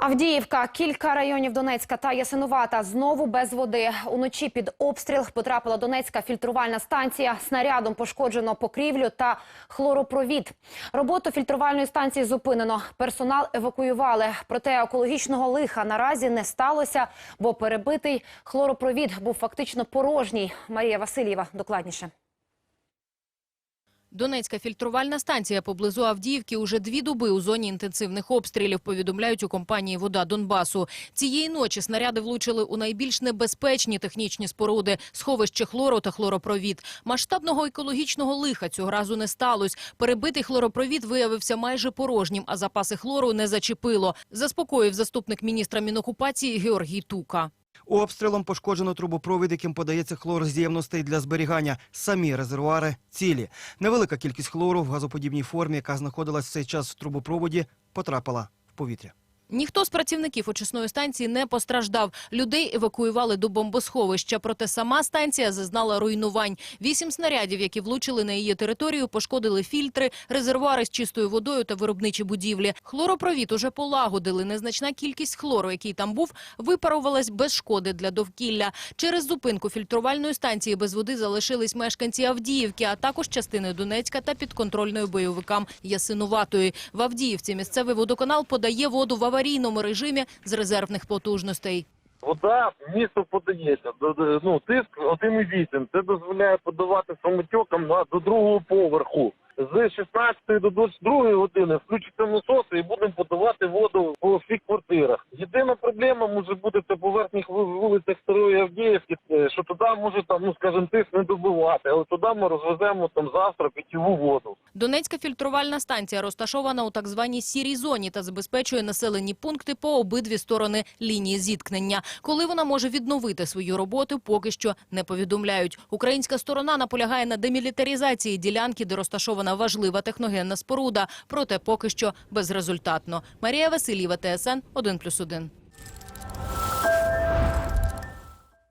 Авдіївка, кілька районів Донецька та Ясинувата знову без води. Уночі під обстріл потрапила Донецька фільтрувальна станція. Снарядом пошкоджено покрівлю та хлоропровід. Роботу фільтрувальної станції зупинено. Персонал евакуювали. Проте екологічного лиха наразі не сталося, бо перебитий хлоропровід був фактично порожній. Марія Васильєва докладніше. Донецька фільтрувальна станція поблизу Авдіївки уже дві доби у зоні інтенсивних обстрілів, повідомляють у компанії «Вода Донбасу». Цієї ночі снаряди влучили у найбільш небезпечні технічні споруди – сховище хлору та хлоропровід. Масштабного екологічного лиха цього разу не сталося. Перебитий хлоропровід виявився майже порожнім, а запаси хлору не зачепило. Заспокоїв заступник міністра Мінокупації Георгій Тука. Обстрілом пошкоджено трубопровід, яким подається хлор з ємностей для зберігання. Самі резервуари цілі. Невелика кількість хлору в газоподібній формі, яка знаходилась в цей час в трубопроводі, потрапила в повітря. Ніхто з працівників очисної станції не постраждав. Людей евакуювали до бомбосховища, проте сама станція зазнала руйнувань. Вісім снарядів, які влучили на її територію, пошкодили фільтри, резервуари з чистою водою та виробничі будівлі. Хлоропровід уже полагодили. Незначна кількість хлору, який там був, випарувалась без шкоди для довкілля. Через зупинку фільтрувальної станції без води залишились мешканці Авдіївки, а також частини Донецька та підконтрольної бойовикам Ясинуватої. В Авдіївці місцевий водоканал подає воду в аварійному режимі з резервних потужностей. Вода місто подається. Ну, тиск 1,8. Це дозволяє подавати самотюкам на, до другого поверху. З 16 до 22 години включиться насоси і будемо подавати воду по всіх квартирах. Єдина проблема може бути це по верхніх вулицях Старої Авдіївки, що туди може там, ну скажімо, тиск не добивати, але туди ми розвеземо там завтра питьову воду. Донецька фільтрувальна станція розташована у так званій сірій зоні та забезпечує населені пункти по обидві сторони лінії зіткнення. Коли вона може відновити свою роботу, поки що не повідомляють. Українська сторона наполягає на демілітаризації ділянки, де розташована важлива техногенна споруда, проте поки що безрезультатно. Марія Васильєва, ТСН 1+,1.